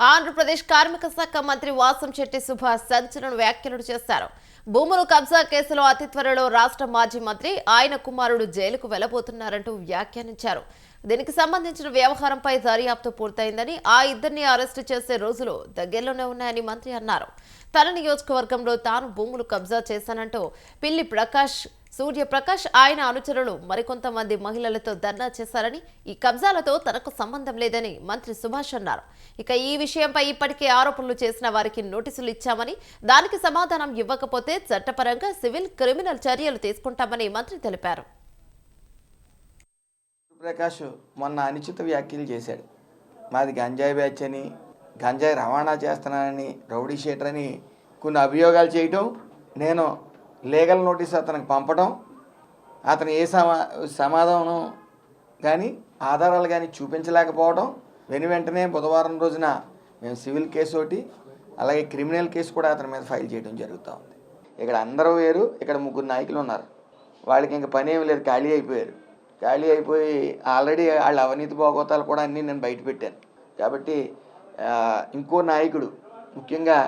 ఆంధ్రప్రదేశ్ కార్మిక శాఖ మంత్రి వాసం శెట్టి సుభాష్ సంచలన వ్యాఖ్యలు చేశారు. భూములు కబ్జా కేసులో అతి త్వరలో రాష్ట్ర మాజీ మంత్రి ఆయన కుమారుడు జైలుకు వెళ్ళబోతున్నారంటూ వ్యాఖ్యానించారు. దీనికి సంబంధించిన వ్యవహారంపై దర్యాప్తు పూర్తయిందని ఆ ఇద్దరిని అరెస్టు చేసే రోజులు దగ్గరలోనే ఉన్నాయని మంత్రి అన్నారు. తన నియోజకవర్గంలో తాను భూములు కబ్జా చేశానంటూ పిల్లి ప్రకాష్ సూర్యప్రకాష్ ఆయన అనుచరులు మరికొంతమంది మహిళలతో ధర్నా చేశారని ఈ కబ్జాలతో తనకు సంబంధం లేదని మంత్రి సుభాష్ అన్నారు. ఇక ఈ విషయంపై ఇప్పటికే ఆరోపణలు చేసిన వారికి నోటీసులు ఇచ్చామని దానికి సమాధానం ఇవ్వకపోతే చట్టపరంగా సివిల్ క్రిమినల్ చర్యలు తీసుకుంటామని మంత్రి తెలిపారు. ప్రకాష్ మొన్న అనుచిత వ్యాఖ్యలు చేశాడు. మాది గంజాయి బ్యాచ్ అని గంజాయి రవాణా చేస్తున్నానని రౌడీ షీటర్ అని కొన్ని అభియోగాలు చేయటం నేను లీగల్ నోటీస్ అతనికి పంపడం అతను ఏ సమా సమాధానం కానీ ఆధారాలు కానీ చూపించలేకపోవడం వెను వెంటనే బుధవారం రోజున మేము సివిల్ కేసు ఒకటి అలాగే క్రిమినల్ కేసు కూడా అతని మీద ఫైల్ చేయడం జరుగుతూ ఉంది. ఇక్కడ అందరూ వేరు ఇక్కడ ముగ్గురు నాయకులు ఉన్నారు. వాళ్ళకి ఇంకా పని ఏమి లేదు ఖాళీ అయిపోయారు. ఖాళీ అయిపోయి ఆల్రెడీ వాళ్ళ అవినీతి భోగోతాలు కూడా అన్నీ నేను బయట పెట్టాను. కాబట్టి ఇంకో నాయకుడు ముఖ్యంగా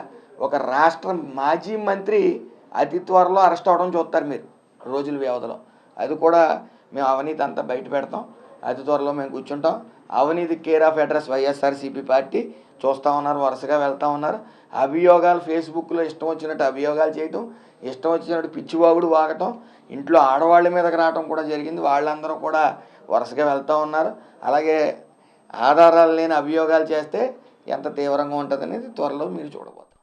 ఒక రాష్ట్ర మాజీ మంత్రి అతి త్వరలో అరెస్ట్ అవడం చూస్తారు మీరు రోజుల వ్యవధిలో. అది కూడా మేము అవినీతి అంతా బయట పెడతాం. అతి త్వరలో మేము కూర్చుంటాం. అవినీతి care of address YSRCP party చూస్తూ ఉన్నారు వరుసగా వెళ్తూ ఉన్నారు. అభియోగాలు ఫేస్బుక్లో ఇష్టం వచ్చినట్టు అభియోగాలు చేయటం ఇష్టం వచ్చినట్టు పిచ్చివాగుడు వాగటం ఇంట్లో ఆడవాళ్ళ మీదకి రావటం కూడా జరిగింది. వాళ్ళందరూ కూడా వరుసగా వెళ్తూ ఉన్నారు. అలాగే ఆధారాలు లేని అభియోగాలు చేస్తే ఎంత తీవ్రంగా ఉంటుంది అనేది త్వరలో మీరు చూడబోతారు.